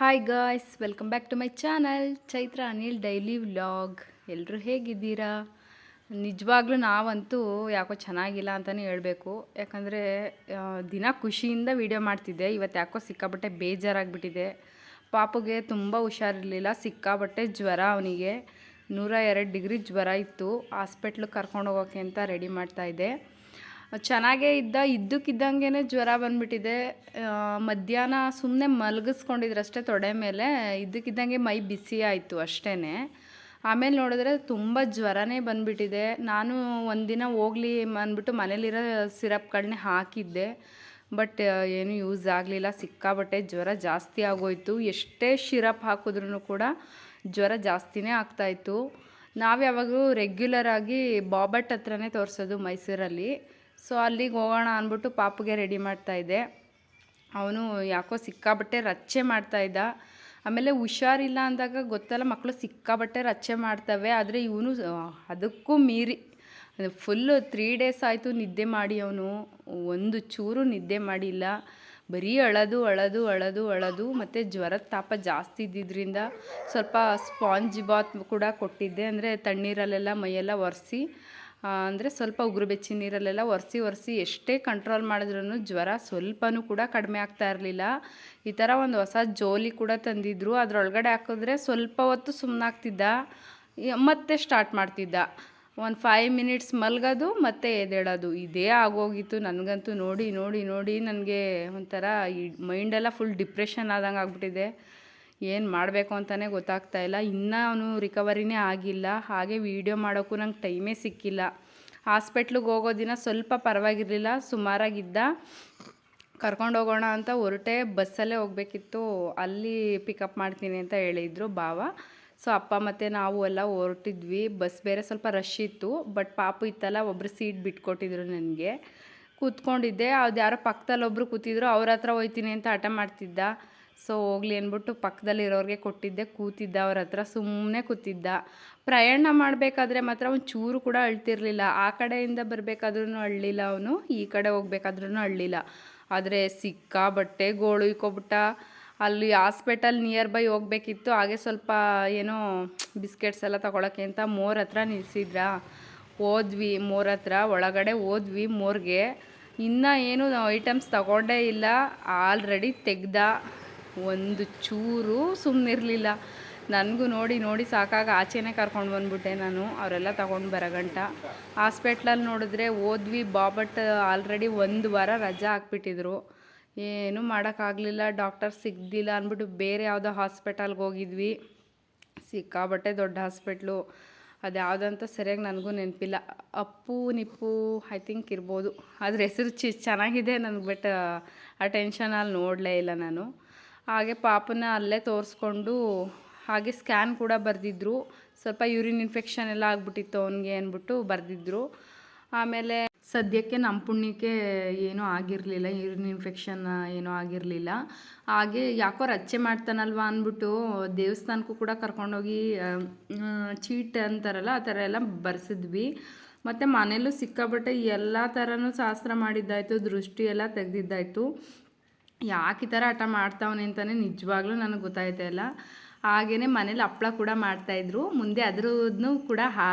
Hi guys welcome back to my channel Chaitra Anil daily vlog ಎಲ್ಲರೂ ಹೇಗಿದ್ದೀರಾ? ನಿಜವಾಗ್ಲೂ ನಾವಂತೂ ಯಾಕೋ ಚೆನ್ನಾಗಿಲ್ಲ ಅಂತಲೇ ಹೇಳಬೇಕು. ಯಾಕಂದರೆ ದಿನ ಖುಷಿಯಿಂದ ವೀಡಿಯೋ ಮಾಡ್ತಿದ್ದೆ. ಇವತ್ತು ಯಾಕೋ ಸಿಕ್ಕಾಬಟ್ಟೆ ಬೇಜಾರಾಗಿಬಿಟ್ಟಿದೆ. ಪಾಪುಗೆ ತುಂಬ ಹುಷಾರಿರಲಿಲ್ಲ ಸಿಕ್ಕಾಬಟ್ಟೆ ಜ್ವರ ಅವನಿಗೆ. ನೂರ ಎರಡು ಡಿಗ್ರಿ ಜ್ವರ ಇತ್ತು. ಹಾಸ್ಪಿಟ್ಲಿಗೆ ಕರ್ಕೊಂಡು ಹೋಗೋಕೆ ಅಂತ ರೆಡಿ ಮಾಡ್ತಾಯಿದ್ದೆ ಚೆನ್ನಾಗೇ ಇದ್ದ ಇದ್ದಕ್ಕಿದ್ದಂಗೆ ಜ್ವರ ಬಂದ್ಬಿಟ್ಟಿದೆ. ಮಧ್ಯಾಹ್ನ ಸುಮ್ಮನೆ ಮಲಗಿಸ್ಕೊಂಡಿದ್ರಷ್ಟೇ ತೊಡೆ ಮೇಲೆ, ಇದ್ದಕ್ಕಿದ್ದಂಗೆ ಮೈ ಬಿಸಿ ಆಯಿತು ಅಷ್ಟೇ ಆಮೇಲೆ ನೋಡಿದ್ರೆ ತುಂಬ ಜ್ವರನೇ ಬಂದುಬಿಟ್ಟಿದೆ. ನಾನು ಒಂದಿನ ಹೋಗಲಿ ಅಂದ್ಬಿಟ್ಟು ಮನೇಲಿರೋ ಸಿರಪ್ಗಳನ್ನೇ ಹಾಕಿದ್ದೆ. ಬಟ್ ಏನು ಯೂಸ್ ಆಗಲಿಲ್ಲ ಸಿಕ್ಕಾಬಟ್ಟೆ ಜ್ವರ ಜಾಸ್ತಿ ಆಗೋಯ್ತು. ಎಷ್ಟೇ ಶಿರಪ್ ಹಾಕಿದ್ರೂ ಕೂಡ ಜ್ವರ ಜಾಸ್ತಿನೇ ಆಗ್ತಾಯಿತ್ತು ನಾವು ಯಾವಾಗಲೂ ರೆಗ್ಯುಲರ್ ಆಗಿ ಬಾಬಟ್ ಹತ್ರನೇ ತೋರಿಸೋದು ಮೈಸೂರಲ್ಲಿ. ಸೊ ಅಲ್ಲಿಗೆ ಹೋಗೋಣ ಅಂದ್ಬಿಟ್ಟು ಪಾಪುಗೆ ರೆಡಿ ಮಾಡ್ತಾಯಿದ್ದೆ ಅವನು ಯಾಕೋ ಸಿಕ್ಕಾಬಟ್ಟೆ ರಚ್ಚೆ ಮಾಡ್ತಾಯಿದ್ದ ಆಮೇಲೆ ಹುಷಾರಿಲ್ಲ ಅಂದಾಗ ಗೊತ್ತಲ್ಲ ಮಕ್ಕಳು ಸಿಕ್ಕಾಬಟ್ಟೆ ರಚ್ಚೆ ಮಾಡ್ತವೆ. ಆದರೆ ಇವನು ಅದಕ್ಕೂ ಮೀರಿ ಫುಲ್ಲು ತ್ರೀ ಡೇಸ್ ಆಯಿತು ನಿದ್ದೆ ಮಾಡಿ ಅವನು. ಒಂದು ಚೂರು ನಿದ್ದೆ ಮಾಡಿಲ್ಲ. ಬರೀ ಅಳದು ಅಳದು ಅಳದು ಅಳದು, ಮತ್ತು ಜ್ವರದ ತಾಪ ಜಾಸ್ತಿ ಇದ್ದಿದ್ದರಿಂದ ಸ್ವಲ್ಪ ಸ್ಪಾಂಜ್ ಬಾತ್ ಕೂಡ ಕೊಟ್ಟಿದ್ದೆ. ಅಂದರೆ ತಣ್ಣೀರಲ್ಲೆಲ್ಲ ಮೈಯೆಲ್ಲ ಒರೆಸಿ ಅಂದರೆ ಸ್ವಲ್ಪ ಉಗುರು ಬೆಚ್ಚಿ ನೀರಲ್ಲೆಲ್ಲ ಒರೆಸಿ ಒರೆಸಿ ಎಷ್ಟೇ ಕಂಟ್ರೋಲ್ ಮಾಡಿದ್ರೂ ಜ್ವರ ಸ್ವಲ್ಪನೂ ಕೂಡ ಕಡಿಮೆ ಆಗ್ತಾ ಇರಲಿಲ್ಲ. ಈ ಥರ ಒಂದು ಹೊಸ ಜೋಲಿ ಕೂಡ ತಂದಿದ್ರು. ಅದರೊಳಗಡೆ ಹಾಕಿದ್ರೆ ಸ್ವಲ್ಪ ಹೊತ್ತು ಸುಮ್ಮನಾಗ್ತಿದ್ದ ಮತ್ತೆ ಸ್ಟಾರ್ಟ್ ಮಾಡ್ತಿದ್ದ. ಒಂದು ಫೈವ್ ಮಿನಿಟ್ಸ್ ಮಲಗೋದು, ಮತ್ತೆ ಎದ್ದೇಳೋದು. ಇದೇ ಆಗೋಗಿತ್ತು. ನನಗಂತೂ ನೋಡಿ ನೋಡಿ ನೋಡಿ ನನಗೆ ಒಂಥರ ಈ ಮೈಂಡೆಲ್ಲ ಫುಲ್ ಡಿಪ್ರೆಷನ್ ಆದಂಗೆ ಆಗ್ಬಿಟ್ಟಿದೆ. ಏನು ಮಾಡಬೇಕು ಅಂತಲೇ ಗೊತ್ತಾಗ್ತಾ ಇಲ್ಲ. ಇನ್ನೂ ಅವನು ರಿಕವರಿನೇ ಆಗಿಲ್ಲ. ಹಾಗೆ ವೀಡಿಯೋ ಮಾಡೋಕ್ಕೂ ನಂಗೆ ಟೈಮೇ ಸಿಕ್ಕಿಲ್ಲ. ಹಾಸ್ಪಿಟ್ಲಿಗೆ ಹೋಗೋ ದಿನ ಸ್ವಲ್ಪ ಪರವಾಗಿರಲಿಲ್ಲ. ಸುಮಾರಾಗಿದ್ದ ಕರ್ಕೊಂಡು ಹೋಗೋಣ ಅಂತ ಹೊರಟೆ ಬಸ್ಸಲ್ಲೇ ಹೋಗಬೇಕಿತ್ತು. ಅಲ್ಲಿ ಪಿಕಪ್ ಮಾಡ್ತೀನಿ ಅಂತ ಹೇಳಿದರು ಭಾವ. ಸೊ ಅಪ್ಪ ಮತ್ತು ನಾವು ಎಲ್ಲ ಹೊರಟಿದ್ವಿ. ಬಸ್ ಬೇರೆ ಸ್ವಲ್ಪ ರಶ್ ಇತ್ತು. ಬಟ್ ಪಾಪು ಇತ್ತಲ್ಲ ಒಬ್ಬರು ಸೀಟ್ ಬಿಟ್ಕೊಟ್ಟಿದ್ರು ನನಗೆ. ಕೂತ್ಕೊಂಡಿದ್ದೆ. ಅದು ಯಾರೋ ಪಕ್ಕದಲ್ಲಿ ಒಬ್ಬರು ಕೂತಿದ್ರು. ಅವ್ರ ಹತ್ರ ಹೋಯ್ತೀನಿ ಅಂತ ಹಠ ಮಾಡ್ತಿದ್ದ. ಸೊ ಹೋಗ್ಲಿ ಅಂದ್ಬಿಟ್ಟು ಪಕ್ಕದಲ್ಲಿರೋರಿಗೆ ಕೊಟ್ಟಿದ್ದೆ, ಕೂತಿದ್ದ, ಅವ್ರ ಹತ್ರ ಸುಮ್ಮನೆ ಕೂತಿದ್ದ. ಪ್ರಯಾಣ ಮಾಡಬೇಕಾದ್ರೆ ಮಾತ್ರ ಒಂದು ಚೂರು ಕೂಡ ಅಳ್ತಿರ್ಲಿಲ್ಲ. ಆ ಕಡೆಯಿಂದ ಬರಬೇಕಾದ್ರೂ ಅಳ್ಳಿಲ್ಲ ಅವನು, ಈ ಕಡೆ ಹೋಗ್ಬೇಕಾದ್ರೂ ಅಳ್ಳಿಲ್ಲ. ಆದರೆ ಸಿಕ್ಕಾಬಟ್ಟೆ ಗೋಳು ಇಕ್ಕೊಬಿಟ್ಟ ಅಲ್ಲಿ ಹಾಸ್ಪಿಟಲ್ ನಿಯರ್ ಬೈ ಹೋಗ್ಬೇಕಿತ್ತು. ಹಾಗೆ ಸ್ವಲ್ಪ ಏನೋ ಬಿಸ್ಕೆಟ್ಸ್ ಎಲ್ಲ ತಗೊಳಕ್ಕೆ ಅಂತ ಮೋರ್ ಹತ್ರ ನಿಲ್ಸಿದ್ರ? ಹೋದ್ವಿ, ಮೋರ್ ಹತ್ರ. ಒಳಗಡೆ ಹೋದ್ವಿ ಮೋರ್ಗೆ. ಇನ್ನೂ ಏನು ಐಟಮ್ಸ್ ತಗೊಂಡೇ ಇಲ್ಲ. ಆಲ್ರೆಡಿ ತೆಗ್ದ. ಒಂದು ಚೂರು ಸುಮ್ಮನಿರಲಿಲ್ಲ ನನಗೂ ನೋಡಿ ನೋಡಿ ಸಾಕಾಗ ಆಚೆನೇ ಕರ್ಕೊಂಡು ಬಂದ್ಬಿಟ್ಟೆ ನಾನು. ಅವರೆಲ್ಲ ತಗೊಂಡು ಬರಗಂಟ. ಹಾಸ್ಪೆಟ್ಲಲ್ಲಿ ನೋಡಿದ್ರೆ ಓದ್ವಿ, ಬಾಬಟ್ ಆಲ್ರೆಡಿ ಒಂದು ವಾರ ರಜಾ ಹಾಕ್ಬಿಟ್ಟಿದ್ರು. ಏನೂ ಮಾಡೋಕ್ಕಾಗಲಿಲ್ಲ ಡಾಕ್ಟರ್ ಸಿಗ್ದಿಲ್ಲ ಅಂದ್ಬಿಟ್ಟು ಬೇರೆ ಯಾವುದೋ ಹಾಸ್ಪಿಟಲ್ಗೆ ಹೋಗಿದ್ವಿ. ಸಿಕ್ಕಾಬಟ್ಟೆ ದೊಡ್ಡ ಹಾಸ್ಪಿಟ್ಲು. ಅದು ಯಾವುದಂತ ಸರಿಯಾಗಿ ನನಗೂ ನೆನಪಿಲ್ಲ. ಅಪ್ಪು, ನಿಪ್ಪು ಐ ಥಿಂಕ್ ಇರ್ಬೋದು. ಅದ್ರ ಹೆಸರು ಚಿ, ಚೆನ್ನಾಗಿದೆ ನನಗೆ ಬಟ್ ಆ ಟೆನ್ಷನಲ್ಲಿ ನೋಡಲೇ ಇಲ್ಲ ನಾನು. ಹಾಗೆ ಪಾಪನ ಅಲ್ಲೇ ತೋರಿಸ್ಕೊಂಡು ಹಾಗೆ ಸ್ಕ್ಯಾನ್ ಕೂಡ ಬರೆದಿದ್ರು. ಸ್ವಲ್ಪ ಯೂರಿನ್ ಇನ್ಫೆಕ್ಷನ್ ಎಲ್ಲ ಆಗ್ಬಿಟ್ಟಿತ್ತು ಅವನಿಗೆ ಅಂದ್ಬಿಟ್ಟು ಬರೆದಿದ್ರು. ಆಮೇಲೆ ಸದ್ಯಕ್ಕೆ ನಮ್ಮ ಪುಣ್ಯಕ್ಕೆ ಏನೂ ಆಗಿರಲಿಲ್ಲ ಯೂರಿನ್ ಇನ್ಫೆಕ್ಷನ್ ಏನೂ ಆಗಿರಲಿಲ್ಲ. ಹಾಗೆ ಯಾಕೋ ರಚ್ಚೆ ಮಾಡ್ತಾನಲ್ವ ಅಂದ್ಬಿಟ್ಟು ದೇವಸ್ಥಾನಕ್ಕೂ ಕೂಡ ಕರ್ಕೊಂಡೋಗಿ ಚೀಟ್ ಅಂತಾರಲ್ಲ, ಆ ಥರ ಎಲ್ಲ ಬರ್ಸಿದ್ವಿ. ಮತ್ತು ಮನೇಲೂ ಸಿಕ್ಕಾಬಟ್ಟೆ ಎಲ್ಲ ಥರನೂ ಶಾಸ್ತ್ರ ಮಾಡಿದ್ದಾಯಿತು, ದೃಷ್ಟಿ ಎಲ್ಲ ತೆಗೆದಿದ್ದಾಯಿತು. ಯಾಕೆ ಈ ಥರ ಹಠ ಮಾಡ್ತಾವನೆ ಅಂತಲೇ ನಿಜವಾಗ್ಲೂ ನನಗೆ ಗೊತ್ತಾಯ್ತಾ ಇಲ್ಲ. ಹಾಗೆಯೇ ಮನೇಲಿ ಹಪ್ಪಳ ಕೂಡ ಮಾಡ್ತಾಯಿದ್ರು ಮುಂದೆ ಅದ್ರದ್ದು ಕೂಡ ಹಾ,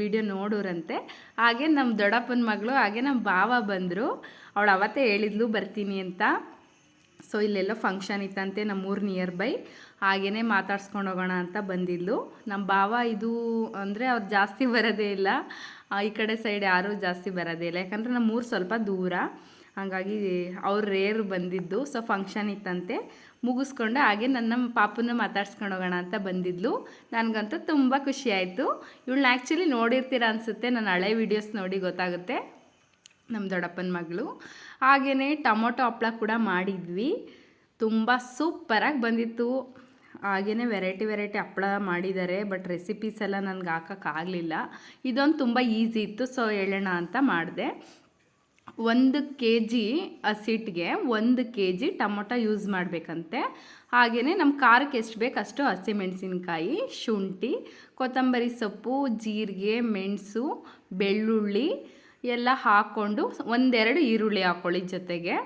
ವಿಡಿಯೋ ನೋಡೋರಂತೆ. ಹಾಗೆ ನಮ್ಮ ದೊಡ್ಡಪ್ಪನ ಮಗಳು, ಹಾಗೆ ನಮ್ಮ ಭಾವ ಬಂದರು. ಅವಳು ಅವತ್ತೇ ಹೇಳಿದ್ಲು, ಬರ್ತೀನಿ ಅಂತ. ಸೊ ಇಲ್ಲೆಲ್ಲೋ ಫಂಕ್ಷನ್ ಇತ್ತಂತೆ ನಮ್ಮೂರು ನಿಯರ್ ಬೈ ಹಾಗೇ ಮಾತಾಡ್ಸ್ಕೊಂಡು ಹೋಗೋಣ ಅಂತ ಬಂದಿದ್ಲು. ನಮ್ಮ ಭಾವ ಇದು ಅಂದರೆ ಅವ್ರು ಜಾಸ್ತಿ ಬರೋದೇ ಇಲ್ಲ. ಈ ಕಡೆ ಸೈಡ್ ಯಾರೂ ಜಾಸ್ತಿ ಬರೋದೇ ಇಲ್ಲ. ಯಾಕಂದರೆ ನಮ್ಮೂರು ಸ್ವಲ್ಪ ದೂರ. ಹಾಗಾಗಿ ಅವ್ರು ರೇರ್ ಬಂದಿದ್ದು. ಸೊ ಫಂಕ್ಷನ್ ಇತ್ತಂತೆ. ಮುಗಿಸ್ಕೊಂಡು ಹಾಗೆ ನನ್ನ ಪಾಪನ ಮಾತಾಡ್ಸ್ಕೊಂಡು ಹೋಗೋಣ ಅಂತ ಬಂದಿದ್ಲು. ನನಗಂತೂ ತುಂಬ ಖುಷಿ ಆಯಿತು. ಇವಳನ್ನ ಆ್ಯಕ್ಚುಲಿ ನೋಡಿರ್ತೀರ ಅನಿಸುತ್ತೆ. ನನ್ನ ಹಳೆ ವೀಡಿಯೋಸ್ ನೋಡಿ ಗೊತ್ತಾಗುತ್ತೆ. ನಮ್ಮ ದೊಡ್ಡಪ್ಪನ ಮಗಳು. ಹಾಗೆಯೇ ಟೊಮೊಟೊ ಹಪ್ಪಳ ಕೂಡ ಮಾಡಿದ್ವಿ. ತುಂಬ ಸೂಪರಾಗಿ ಬಂದಿತ್ತು. ಹಾಗೆಯೇ ವೆರೈಟಿ ವೆರೈಟಿ ಹಪ್ಪಳ ಮಾಡಿದ್ದಾರೆ. ಬಟ್ ರೆಸಿಪೀಸ್ ಎಲ್ಲ ನನಗೆ ಹಾಕೋಕ್ಕಾಗಲಿಲ್ಲ ಇದೊಂದು ತುಂಬ ಈಸಿ ಇತ್ತು. ಸೊ ಹೇಳೋಣ ಅಂತ ಮಾಡಿದೆ. ಒಂದು ಕೆ ಜಿ ಹಸಿಟ್ಟಿಗೆ ಒಂದು ಕೆ ಜಿ ಟೊಮೊಟೊ ಯೂಸ್ ಮಾಡಬೇಕಂತೆ. ಹಾಗೆಯೇ ನಮ್ಮ ಖಾರಕ್ಕೆ ಎಷ್ಟು ಬೇಕು ಅಷ್ಟು ಹಸಿಮೆಣಸಿನ್ಕಾಯಿ ಶುಂಠಿ, ಕೊತ್ತಂಬರಿ ಸೊಪ್ಪು, ಜೀರಿಗೆ, ಮೆಣಸು, ಬೆಳ್ಳುಳ್ಳಿ ಎಲ್ಲ ಹಾಕ್ಕೊಂಡು ಒಂದೆರಡು ಈರುಳ್ಳಿ ಹಾಕ್ಕೊಳ್ಳಿ ಜೊತೆಗೆ.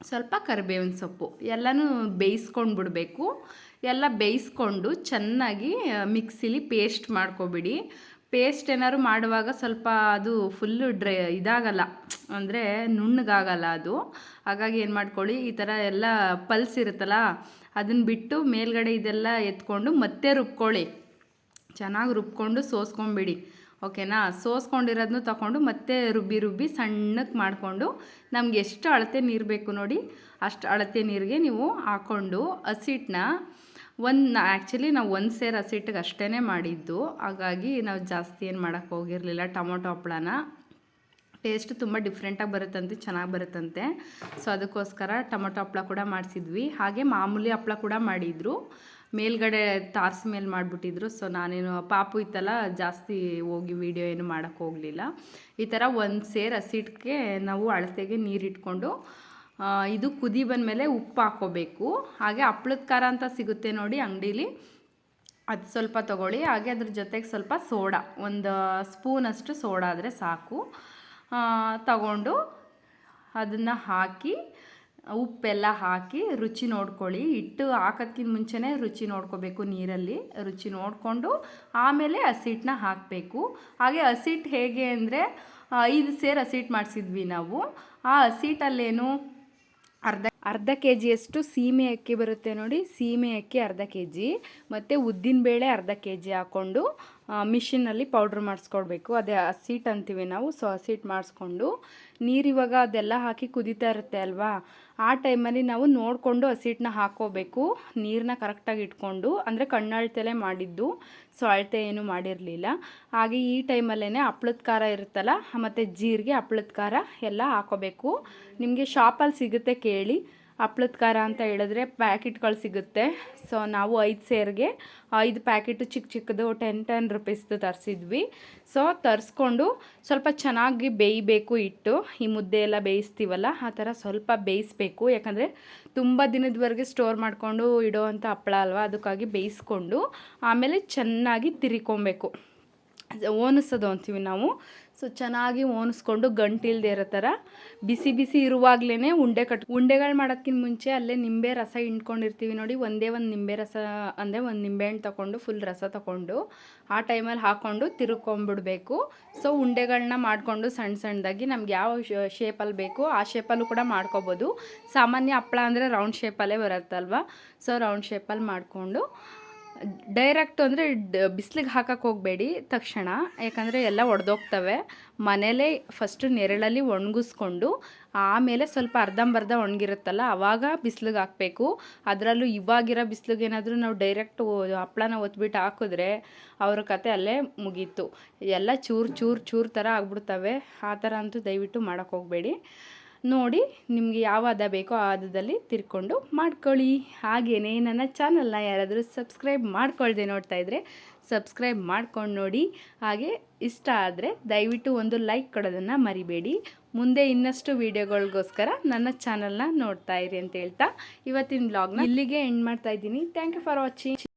ಸ್ವಲ್ಪ ಕರಿಬೇವಿನ ಸೊಪ್ಪು ಎಲ್ಲನೂ ಬೇಯಿಸ್ಕೊಂಡು ಬಿಡಬೇಕು ಎಲ್ಲ ಬೇಯಿಸ್ಕೊಂಡು ಚೆನ್ನಾಗಿ ಮಿಕ್ಸಿಲಿ ಪೇಸ್ಟ್ ಮಾಡ್ಕೊಬಿಡಿ. ಪೇಸ್ಟ್ ಏನಾದ್ರು ಮಾಡುವಾಗ ಸ್ವಲ್ಪ ಅದು ಫುಲ್ಲು ಡ್ರೈ ಇದಾಗಲ್ಲ. ಅಂದರೆ ನುಣ್ಣಗಾಗಲ್ಲ ಅದು. ಹಾಗಾಗಿ ಏನು ಮಾಡ್ಕೊಳ್ಳಿ, ಈ ಥರ ಎಲ್ಲ ಪಲ್ಸ್ ಇರುತ್ತಲ್ಲ ಅದನ್ನು ಬಿಟ್ಟು ಮೇಲ್ಗಡೆ ಇದೆಲ್ಲ ಎತ್ಕೊಂಡು ಮತ್ತೆ ರುಬ್ಕೊಳ್ಳಿ. ಚೆನ್ನಾಗಿ ರುಬ್ಕೊಂಡು ಸೋಸ್ಕೊಂಬಿಡಿ. ಓಕೆನಾ? ಸೋಸ್ಕೊಂಡಿರೋದನ್ನು ತಗೊಂಡು ಮತ್ತೆ ರುಬ್ಬಿ ರುಬ್ಬಿ ಸಣ್ಣಕ್ಕೆ ಮಾಡಿಕೊಂಡು, ನಮ್ಗೆ ಎಷ್ಟು ಅಳತೆ ನೀರು ಬೇಕು ನೋಡಿ, ಅಷ್ಟು ಅಳತೆ ನೀರಿಗೆ ನೀವು ಹಾಕ್ಕೊಂಡು ಹಸಿಟ್ಟನ್ನ ಒಂದು ಆ್ಯಕ್ಚುಲಿ ನಾವು ಒಂದು ಸೇರು ಹಸಿಟ್ಟಿಗೆ ಅಷ್ಟೇ ಮಾಡಿದ್ದು. ಹಾಗಾಗಿ ನಾವು ಜಾಸ್ತಿ ಏನು ಮಾಡೋಕ್ಕೆ ಹೋಗಿರಲಿಲ್ಲ. ಟೊಮೊಟೊ ಹಪ್ಪಳನ ಟೇಸ್ಟ್ ತುಂಬ ಡಿಫ್ರೆಂಟಾಗಿ ಬರುತ್ತಂತೆ, ಚೆನ್ನಾಗಿ ಬರುತ್ತಂತೆ. ಸೊ ಅದಕ್ಕೋಸ್ಕರ ಟೊಮೊಟೊ ಹಪ್ಪಳ ಕೂಡ ಮಾಡಿಸಿದ್ವಿ. ಹಾಗೆ ಮಾಮೂಲಿ ಹಪ್ಪಳ ಕೂಡ ಮಾಡಿದರು. ಮೇಲ್ಗಡೆ ತಾರ್ಸ್ ಮೇಲೆ ಮಾಡಿಬಿಟ್ಟಿದ್ರು. ಸೊ ನಾನೇನು ಪಾಪು ಇತ್ತಲ್ಲ, ಜಾಸ್ತಿ ಹೋಗಿ ವೀಡಿಯೋ ಏನು ಮಾಡೋಕ್ಕೆ ಹೋಗಲಿಲ್ಲ. ಈ ಥರ ಒಂದು ಸೇರು ಹಸಿಟ್ಟಿಗೆ ನಾವು ಅಳತೆಗೆ ನೀರಿಟ್ಕೊಂಡು ಇದು ಕುದಿ ಬಂದಮೇಲೆ ಉಪ್ಪು ಹಾಕ್ಕೋಬೇಕು ಹಾಗೆ ಹಪ್ಳದ ಖಾರ ಅಂತ ಸಿಗುತ್ತೆ ನೋಡಿ ಅಂಗಡೀಲಿ. ಅದು ಸ್ವಲ್ಪ ತೊಗೊಳ್ಳಿ. ಹಾಗೆ ಅದ್ರ ಜೊತೆಗೆ ಸ್ವಲ್ಪ ಸೋಡಾ. ಒಂದು ಸ್ಪೂನಷ್ಟು ಸೋಡಾ ಆದರೆ ಸಾಕು. ತಗೊಂಡು ಅದನ್ನು ಹಾಕಿ, ಉಪ್ಪೆಲ್ಲ ಹಾಕಿ ರುಚಿ ನೋಡ್ಕೊಳ್ಳಿ. ಹಿಟ್ಟು ಹಾಕೋದ್ಕಿಂತ ಮುಂಚೆನೇ ರುಚಿ ನೋಡ್ಕೋಬೇಕು ನೀರಲ್ಲಿ. ರುಚಿ ನೋಡಿಕೊಂಡು ಆಮೇಲೆ ಹಸಿಟ್ಟನ್ನ ಹಾಕಬೇಕು. ಹಾಗೆ ಹಸಿಟ್ಟು ಹೇಗೆ ಅಂದರೆ ಐದು ಸೇರು ಹಸಿಟ್ಟು ಮಾಡಿಸಿದ್ವಿ ನಾವು. ಆ ಹಸಿಟ್ಟಲ್ಲೇನು ಅರ್ಧ ಅರ್ಧ ಕೆ ಜಿಯಷ್ಟು ಸೀಮೆ ಅಕ್ಕಿ ಬರುತ್ತೆ ನೋಡಿ. ಸೀಮೆ ಅಕ್ಕಿ ಅರ್ಧ ಕೆ ಜಿ ಮತ್ತು ಉದ್ದಿನಬೇಳೆ ಅರ್ಧ ಕೆ ಜಿ ಹಾಕ್ಕೊಂಡು ಮಿಷಿನಲ್ಲಿ ಪೌಡ್ರ್ ಮಾಡಿಸ್ಕೊಡ್ಬೇಕು. ಅದೇ ಹಸಿಟ್ಟು ಅಂತೀವಿ ನಾವು. ಸೊ ಹಸಿಟ್ಟು ಮಾಡಿಸ್ಕೊಂಡು ನೀರು ಇವಾಗ ಅದೆಲ್ಲ ಹಾಕಿ ಕುದೀತಾ ಇರುತ್ತೆ ಅಲ್ವಾ? ಆ ಟೈಮಲ್ಲಿ ನಾವು ನೋಡಿಕೊಂಡು ಹಸಿಟ್ಟನ್ನ ಹಾಕ್ಕೋಬೇಕು. ನೀರನ್ನ ಕರೆಕ್ಟಾಗಿ ಇಟ್ಕೊಂಡು, ಅಂದರೆ ಕಣ್ಣಳ್ತೆಲೆ ಮಾಡಿದ್ದು, ಸೊ ಅಳತೆ ಏನು ಮಾಡಿರಲಿಲ್ಲ. ಹಾಗೆ ಈ ಟೈಮಲ್ಲೇ ಹಪ್ಳದ ಖಾರ ಇರುತ್ತಲ್ಲ, ಮತ್ತು ಜೀರಿಗೆ ಹಪ್ಳದ ಖಾರ ಎಲ್ಲ ಹಾಕೋಬೇಕು ನಿಮಗೆ ಶಾಪಲ್ಲಿ ಸಿಗುತ್ತೆ ಕೇಳಿ. ಹಪ್ಳದ ಖಾರ ಅಂತ ಹೇಳಿದ್ರೆ ಪ್ಯಾಕೆಟ್ಗಳು ಸಿಗುತ್ತೆ. ಸೊ ನಾವು ಐದು ಸೇರಿಗೆ ಐದು ಪ್ಯಾಕೆಟು ಚಿಕ್ಕ ಚಿಕ್ಕದು ಟೆನ್ ಟೆನ್ ರುಪೀಸ್ದು ತರಿಸಿದ್ವಿ. ಸೊ ತರಿಸ್ಕೊಂಡು ಸ್ವಲ್ಪ ಚೆನ್ನಾಗಿ ಬೇಯಬೇಕು ಇಟ್ಟು ಈ ಮುದ್ದೆ ಎಲ್ಲ ಬೇಯಿಸ್ತೀವಲ್ಲ, ಆ ಥರ ಸ್ವಲ್ಪ ಬೇಯಿಸ್ಬೇಕು. ಯಾಕಂದರೆ ತುಂಬ ದಿನದವರೆಗೆ ಸ್ಟೋರ್ ಮಾಡಿಕೊಂಡು ಇಡೋ ಅಂಥ ಹಪ್ಪಳ ಅಲ್ವಾ, ಅದಕ್ಕಾಗಿ ಬೇಯಿಸ್ಕೊಂಡು ಆಮೇಲೆ ಚೆನ್ನಾಗಿ ತಿರ್ಕೊಬೇಕು. ಓನಿಸೋದು ಅಂತೀವಿ ನಾವು. ಸೊ ಚೆನ್ನಾಗಿ ಓನಿಸ್ಕೊಂಡು ಗಂಟಿಲ್ದೇ ಇರೋ ಥರ ಬಿಸಿ ಬಿಸಿ ಇರುವಾಗಲೇ ಉಂಡೆ ಕಟ್, ಉಂಡೆಗಳು ಮಾಡೋಕ್ಕಿಂತ ಮುಂಚೆ ಅಲ್ಲೇ ನಿಂಬೆ ರಸ ಹಿಂಡ್ಕೊಂಡಿರ್ತೀವಿ ನೋಡಿ, ಒಂದೇ ಒಂದು ನಿಂಬೆ ರಸ ಅಂದರೆ ಒಂದು ನಿಂಬೆಹಣ್ಣು ತೊಗೊಂಡು ಫುಲ್ ರಸ ತಗೊಂಡು ಆ ಟೈಮಲ್ಲಿ ಹಾಕ್ಕೊಂಡು ತಿರುಕೊಂಬಿಡ್ಬೇಕು. ಸೊ ಉಂಡೆಗಳನ್ನ ಮಾಡಿಕೊಂಡು ಸಣ್ಣ ಸಣ್ಣದಾಗಿ ನಮ್ಗೆ ಯಾವ ಶೇಪಲ್ಲಿ ಬೇಕು ಆ ಶೇಪಲ್ಲೂ ಕೂಡ ಮಾಡ್ಕೊಬೋದು. ಸಾಮಾನ್ಯ ಹಪ್ಪಳ ಅಂದರೆ ರೌಂಡ್ ಶೇಪಲ್ಲೇ ಬರುತ್ತಲ್ವ? ಸೊ ರೌಂಡ್ ಶೇಪಲ್ಲಿ ಮಾಡಿಕೊಂಡು ಡೈರೆಕ್ಟ್ ಅಂದರೆ ಬಿಸಿಲಿಗೆ ಹಾಕಕ್ಕೆ ಹೋಗಬೇಡಿ ತಕ್ಷಣ. ಯಾಕಂದರೆ ಎಲ್ಲ ಒಡೆದೋಗ್ತವೆ. ಮನೇಲೇ ಫಸ್ಟು ನೆರಳಲ್ಲಿ ಒಣಗಿಸ್ಕೊಂಡು, ಆಮೇಲೆ ಸ್ವಲ್ಪ ಅರ್ಧಂಬರ್ಧ ಒಣಗಿರುತ್ತಲ್ಲ ಆವಾಗ ಬಿಸಿಲಿಗೆ ಹಾಕಬೇಕು. ಅದರಲ್ಲೂ ಇವಾಗಿರೋ ಬಿಸಿಲಿಗೆ ಏನಾದರೂ ನಾವು ಡೈರೆಕ್ಟ್ ಹಪ್ಪಳನ ಒತ್ಬಿಟ್ಟು ಹಾಕಿದ್ರೆ ಅವ್ರ ಕತೆ ಅಲ್ಲೇ ಮುಗೀತು. ಎಲ್ಲ ಚೂರು ಚೂರು ಚೂರು ಥರ ಆಗ್ಬಿಡ್ತವೆ. ಆ ಥರ ಅಂತೂ ದಯವಿಟ್ಟು ಮಾಡೋಕ್ಕೆ ಹೋಗಬೇಡಿ. ನೋಡಿ ನಿಮಗೆ ಯಾವ ಹದ ಬೇಕೋ ಆ ಹದದಲ್ಲಿ ತಿರ್ಕೊಂಡು ಮಾಡ್ಕೊಳ್ಳಿ. ಹಾಗೆಯೇ ನನ್ನ ಚಾನಲ್ನ ಯಾರಾದರೂ ಸಬ್ಸ್ಕ್ರೈಬ್ ಮಾಡ್ಕೊಳ್ದೆ ನೋಡ್ತಾ ಇದ್ದರೆ ಸಬ್ಸ್ಕ್ರೈಬ್ ಮಾಡ್ಕೊಂಡು ನೋಡಿ. ಹಾಗೆ ಇಷ್ಟ ಆದರೆ ದಯವಿಟ್ಟು ಒಂದು ಲೈಕ್ ಕೊಡೋದನ್ನು ಮರಿಬೇಡಿ. ಮುಂದೆ ಇನ್ನಷ್ಟು ವೀಡಿಯೋಗಳಿಗೋಸ್ಕರ ನನ್ನ ಚಾನಲ್ನ ನೋಡ್ತಾ ಇರಿ ಅಂತ ಹೇಳ್ತಾ ಇವತ್ತಿನ ಬ್ಲಾಗ್ನ ಇಲ್ಲಿಗೆ ಎಂಡ್ ಮಾಡ್ತಾ ಇದ್ದೀನಿ. Thank you for watching